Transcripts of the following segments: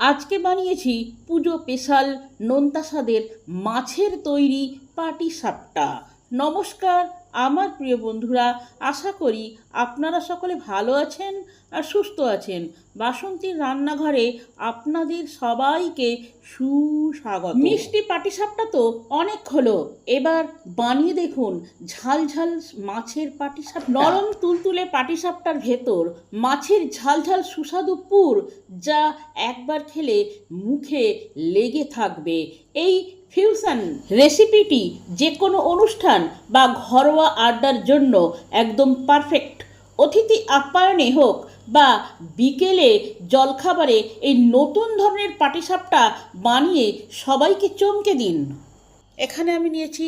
আজকে বানিয়েছি পুজো স্পেশাল নোনতাসাদের মাছের তৈরি পাটি সাপটা নমস্কার আমার প্রিয় বন্ধুরা, আশা করি আপনারা সকলে ভালো আছেন আর সুস্থ আছেন। বাসন্তীর রান্নাঘরে আপনাদের সবাইকে সুস্বাগত। মিষ্টি পাটিসাপটা তো অনেক হলো। এবার বানিয়ে দেখুন ঝাল ঝাল মাছের পাটিসাপ নরম তুলতুলে পাটিসাপটার ভেতর মাছের ঝাল ঝাল সুস্বাদু পুর যা একবার খেলে মুখে লেগে থাকবে। এই ফিউশন রেসিপিটি যে কোনো অনুষ্ঠান বা ঘরোয়া আড্ডার জন্য একদম পারফেক্ট। অতিথি আপ্যায়নে হোক বা বিকেলে জলখাবারে এই নতুন ধরনের পাটিসাপটা বানিয়ে সবাইকে চমকে দিন। এখানে আমি নিয়েছি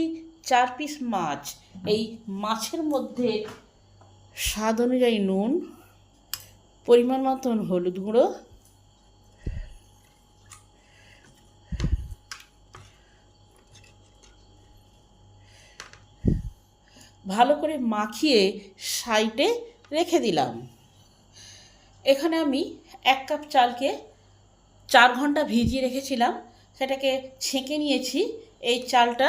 চার পিস মাছ। এই মাছের মধ্যে স্বাদ অনুযায়ী নুন, পরিমাণ মতন হলুদ গুঁড়ো ভালো করে মাখিয়ে সাইডে রেখে দিলাম। এখানে আমি এক কাপ চালকে চার ঘণ্টা ভিজিয়ে রেখেছিলাম। সেটাকে ছেঁকে নিয়েছি। এই চালটা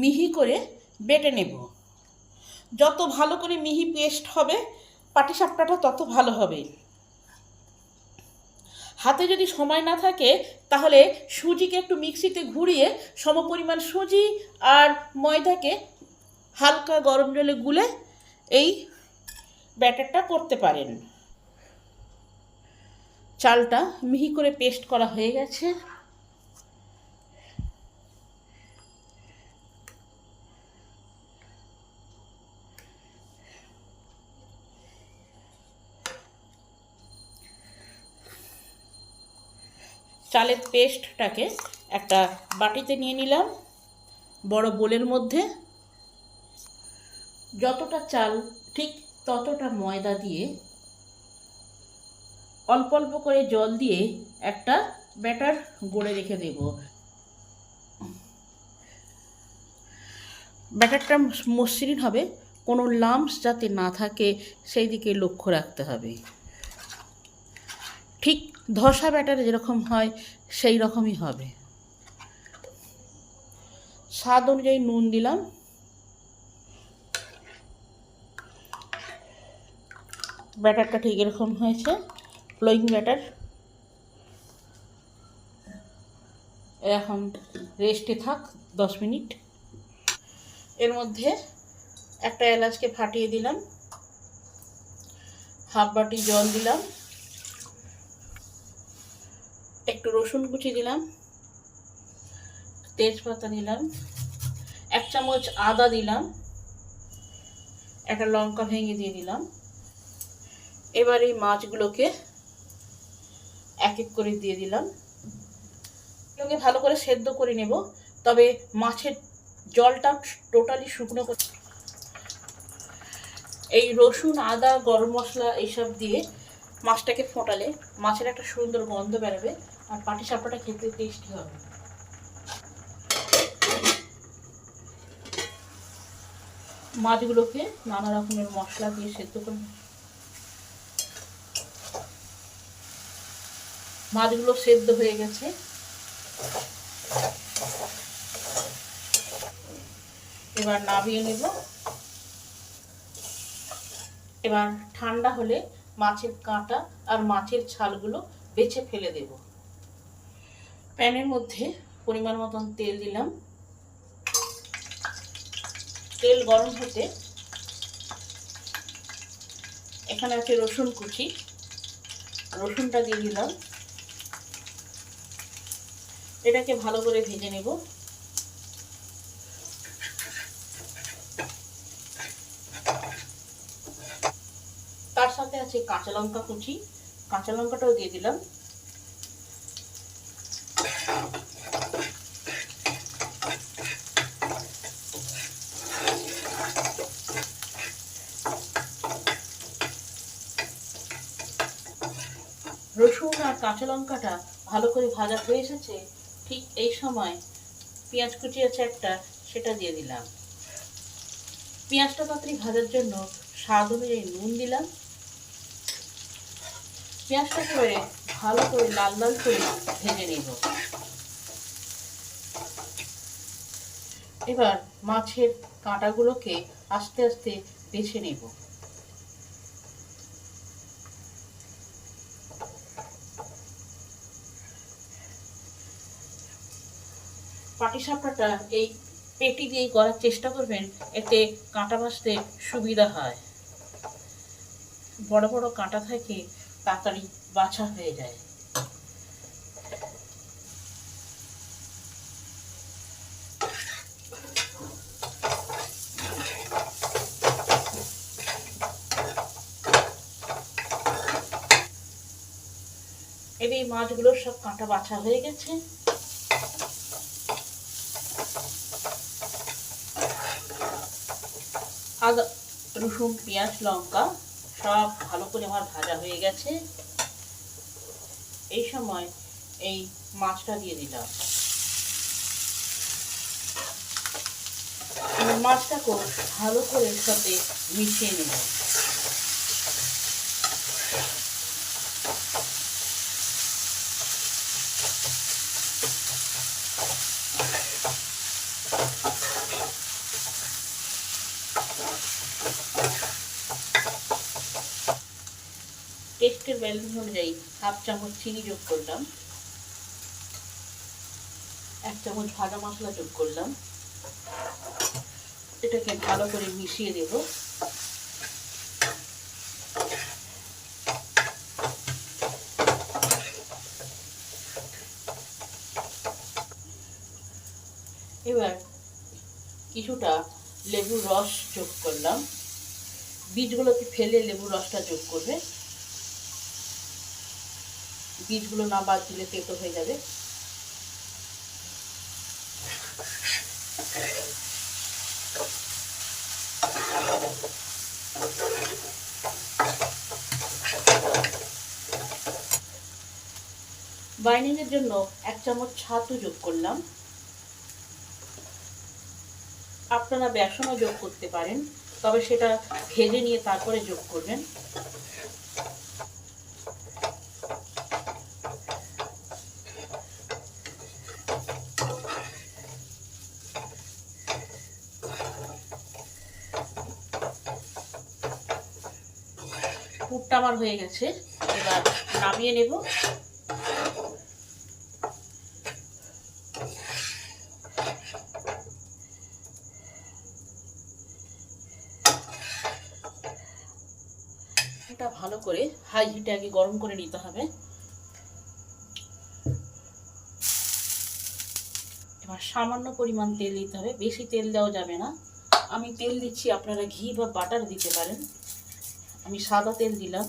মিহি করে বেটে নেব। যত ভালো করে মিহি পেস্ট হবে পাটিসাপটাটা তত ভালো হবে। হাতে যদি সময় না থাকে, তাহলে সুজিকে একটু মিক্সিতে ঘুরিয়ে সমপরিমাণ সুজি আর ময়দাকে হালকা গরম জলে গুলে এই ব্যাটারটা করতে পারেন। চালটা মিহি করে পেস্ট করা হয়ে গেছে। চালের পেস্টটাকে একটা বাটিতে নিয়ে নিলাম, বড় বোলের মধ্যে। যতটা চাল, ঠিক ততটা ময়দা দিয়ে অল্প অল্প করে জল দিয়ে একটা ব্যাটার গড়ে রেখে দেব। ব্যাটারটা মসৃণ হবে, কোনো লাম্পস যাতে না থাকে, সেই দিকে লক্ষ্য রাখতে হবে। ঠিক ধসা ব্যাটার যেরকম হয়, সেই রকমই হবে। স্বাদ অনুযায়ী নুন দিলাম। ব্যাটারটা ঠিক এরকম হয়েছে, ফ্লোয়িং ব্যাটার। এখন রেস্টে থাক দশ মিনিট। এর মধ্যে একটা এলাচকে ফাটিয়ে দিলাম। হাফ বাটি জল দিলাম। একটু রসুন কুচি দিলাম, তেজপাতা দিলাম, এক চামচ আদা দিলাম, একটা লঙ্কা ভেঙে দিয়ে দিলাম। এবার এই মাছগুলোকে এক এক করে দিয়ে দিলাম। এগুলোকে ভালো করে সেদ্ধ করে নেব, তবে মাছের জলটা টোটালি শুকনো করে এই রসুন, আদা, গরম মশলা এইসব দিয়ে মাছটাকে ফোটালে মাছের একটা সুন্দর গন্ধ বেরোবে। আর পাটি সাপটাটা খেতে টেস্টি হবে। মাছগুলোকে নানা রকমের মশলা দিয়ে সেদ্ধ করে মাছগুলো সেদ্ধ হয়ে গেছে। এবার নামিয়ে নেব। এবার ঠান্ডা হলে মাছের কাঁটা আর মাছের ছালগুলো বেছে ফেলে দেব। প্যানের মধ্যে পরিমাণ মতন তেল দিলাম। তেল গরম হতে এখানে আছে রসুন কুচি। রসুনটা দিয়ে দিলাম। এটাকে ভালো করে ভেজে নেব। তার সাথে আছে কাঁচা লঙ্কা কুচি। কাঁচা লঙ্কাটাও দিয়ে দিলাম। রসুন আর কাঁচা লঙ্কাটা ভালো করে ভাজা হয়ে এসেছে, ঠিক এই সময় পেঁয়াজ কুচি আছে একটা, সেটা দিয়ে দিলাম। পেঁয়াজটা তাড়াতাড়ি ভাজার জন্য স্বাদ অনুযায়ী নুন দিলাম। পেঁয়াজটা করে ভালো করে লাল লাল করে ভেজে নেব। এবার মাছের কাঁটাগুলোকে আস্তে আস্তে বেছে নেব। পাটিসাপটাটা এই পেটি দিয়ে করার চেষ্টা করবেন, এতে কাঁটা বাঁচতে সুবিধা হয়। বড় বড় কাঁটা থাকে তাড়াতাড়ি বাছা হয়ে যায়। এই সব কাঁটা বাছা হয়ে গেছে। আদা, রসুন, পেঁয়াজ, লঙ্কা সব ভালো করে আমার ভাজা হয়ে গেছে। এই সময় এই মাছটা দিয়ে দিলাম। মাছটাকে ভালো করে সাথে মিশিয়ে নেব টেস্টের ব্যালেন্স অনুযায়ী হাফ চামচ চিনি যোগ করলাম। এক চামচ ভাজা মশলা যোগ করলাম। এটাকে ভালো করে মিশিয়ে দেব এবার কিছুটা লেবুর রস যোগ করলাম। বীজগুলোকে ফেলে লেবুর রসটা যোগ করবে। বীজগুলো না বাদ দিলে তেতো হয়ে যাবে। বাইন্ডিংয়ের জন্য এক চামচ ছাতু যোগ করলাম। আপনারা বেসনও যোগ করতে পারেন, তবে সেটা ভেজে নিয়ে তারপরে যোগ করবেন পুরটা আমার হয়ে গেছে। এবার নামিয়ে নেব। এটা ভালো করে হাই হিটে আগে গরম করে নিতে হবে। এবার সামান্য পরিমাণ তেল দিতে হবে। বেশি তেল দেওয়া যাবে না। আমি তেল দিচ্ছি, আপনারা ঘি বা বাটার দিতে পারেন। আমি সাদা তেল দিলাম।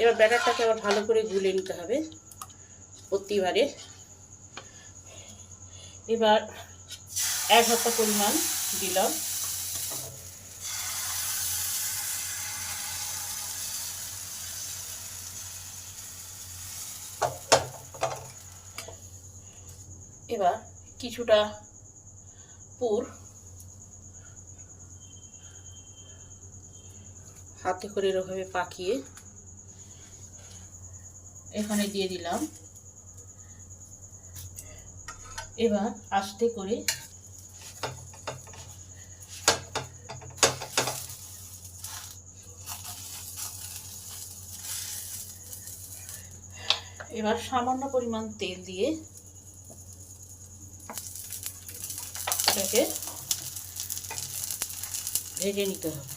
এবার ব্যাটারটাকে আবার ভালো করে গুলে নিতে হবে প্রতিবারে। এবার এক হাতা পরিমাণ দিলাম। এবার কিছুটা পুর হাতে করে এরকমভাবে পাকিয়ে এখানে দিয়ে দিলাম। এবার আস্তে করে এবার সামান্য পরিমাণ তেল দিয়ে এটাকে ভেজে নিতে হবে।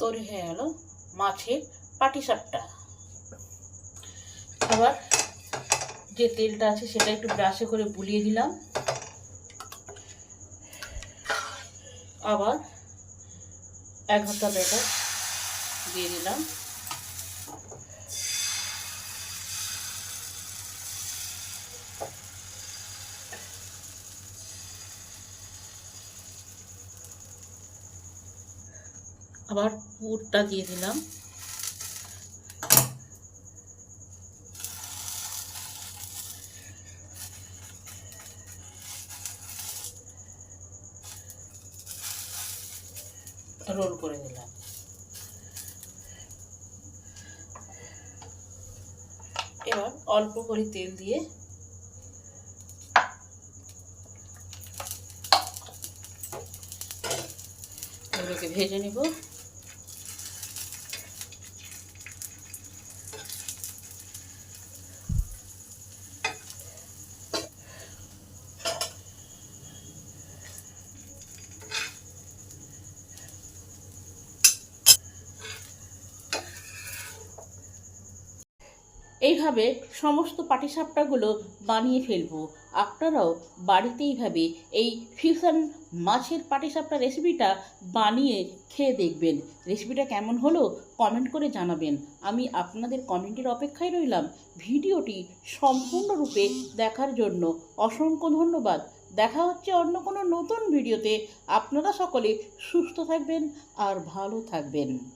তৈরি হয়ে গেল মাছের পাটিসাপটা। আবার যে তেলটা আছে সেটা একটু ব্রাশে করে বুলিয়ে দিলাম। আবার এক ঘণ্টা বেটার দিয়ে দিলাম। আবার পুরটা দিয়ে দিলাম। রোল করে নিলাম। এবার অল্প করে তেল দিয়ে এগুলোকে ভেজে নিব। এইভাবে সমস্ত পাটিসাপটাগুলো বানিয়ে ফেলব। আপনারাও বাড়িতে এইভাবে এই ফিউশন মাছের পাটিসাপটা রেসিপিটা বানিয়ে খেয়ে দেখবেন। রেসিপিটা কেমন হলো কমেন্ট করে জানাবেন। আমি আপনাদের কমেন্টের অপেক্ষায় রইলাম। ভিডিওটি সম্পূর্ণরূপে দেখার জন্য অসংখ্য ধন্যবাদ। দেখা হচ্ছে অন্য কোনো নতুন ভিডিওতে। আপনারা সকলে সুস্থ থাকবেন আর ভালো থাকবেন।